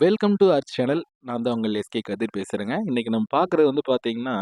Welcome to R channel நான் தான் உங்கள் எஸ்கே கதிர் பேசுகிறேங்க இன்றைக்கி நம்ம பார்க்குறது வந்து பார்த்தீங்கன்னா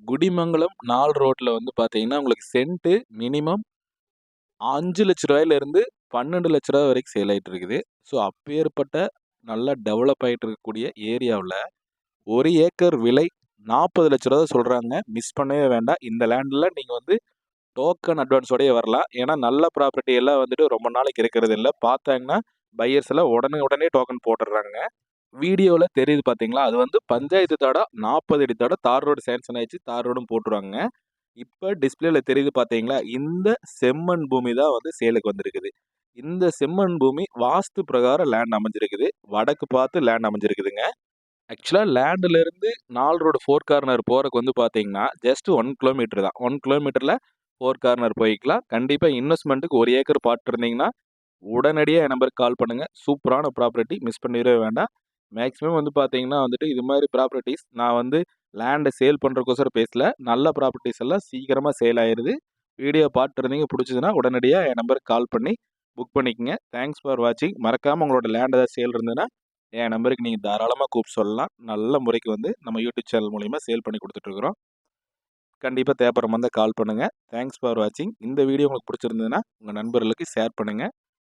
குடிமங்கலம் நாலு ரோட்டில் வந்து பார்த்தீங்கன்னா உங்களுக்கு சென்ட்டு மினிமம் அஞ்சு லட்ச ரூபாயிலேருந்து பன்னெண்டு லட்ச ரூபா வரைக்கும் சேல் ஆகிட்டு இருக்குது. ஸோ அப்பேற்பட்ட நல்லா டெவலப் ஆகிட்டு இருக்கக்கூடிய ஏரியாவில் ஒரு ஏக்கர் விலை நாற்பது லட்ச ரூபா சொல்கிறாங்க மிஸ் பண்ணவே வேண்டாம். இந்த லேண்டில் நீங்கள் வந்து டோக்கன் அட்வான்ஸோடய வரலாம். ஏன்னா நல்ல ப்ராப்பர்ட்டி எல்லாம் வந்துட்டு ரொம்ப நாளைக்கு இருக்கிறது இல்லை. பார்த்தாங்கன்னா பையர்ஸ் எல்லாம் உடனே உடனே டோக்கன் போட்டுடுறாங்க வீடியோவில் தெரியுது பார்த்தீங்களா அது வந்து பஞ்சாயத்து தாடா நாற்பது அடி தாடா தார் ரோடு சேங்ஷன் ஆயிடுச்சு தார் ரோடும் போட்டுருவாங்க. இப்போ டிஸ்பிளேல தெரியுது பார்த்தீங்களா இந்த செம்மண் பூமி தான் வந்து சேலுக்கு வந்திருக்குது. இந்த செம்மண் பூமி வாஸ்து பிரகாரம் லேண்ட் அமைஞ்சிருக்குது. வடக்கு பார்த்து லேண்ட் அமைஞ்சிருக்குதுங்க. ஆக்சுவலாக லேண்டிலேருந்து நாலு ரோடு ஃபோர் கார்னர் போகிறக்கு வந்து பார்த்தீங்கன்னா ஜஸ்ட் ஒன் கிலோமீட்டர் தான். ஒன் கிலோமீட்டரில் ஃபோர் கார்னர் போய்க்கலாம். கண்டிப்பாக இன்வெஸ்ட்மெண்ட்டுக்கு ஒரு ஏக்கர் பாட்டு உடனடியாக என் நம்பருக்கு கால் பண்ணுங்கள் சூப்பரான ப்ராப்பர்ட்டி. மிஸ் பண்ணிடவே வேண்டாம். மேக்ஸிமம் வந்து பார்த்தீங்கன்னா வந்துட்டு இது மாதிரி ப்ராப்பர்ட்டிஸ் நான் வந்து லேண்டை சேல் பண்ணுறக்கோசரம் பேசல. நல்ல ப்ராப்பர்ட்டிஸ் எல்லாம் சீக்கிரமாக சேல் ஆயிடுது வீடியோ பார்த்துருந்தீங்க பிடிச்சதுன்னா உடனடியாக என் நம்பருக்கு கால் பண்ணி புக் பண்ணிக்கோங்க. தேங்க்ஸ் ஃபார் வாட்சிங் மறக்காமல் உங்களோட லேண்ட் ஏதாவது சேல் இருந்ததுன்னா என் நம்பருக்கு நீங்கள் தாராளமாக கூப்பிட்டு சொல்லலாம். நல்ல முறைக்கு வந்து நம்ம யூடியூப் சேனல் மூலிமா சேல் பண்ணி கொடுத்துட்ருக்குறோம் கண்டிப்பாக தேப்பரம் வந்து கால் பண்ணுங்கள் தேங்க்ஸ் ஃபார் வாட்சிங் இந்த வீடியோ உங்களுக்கு பிடிச்சிருந்ததுன்னா உங்கள் நண்பர்களுக்கு ஷேர் பண்ணுங்கள்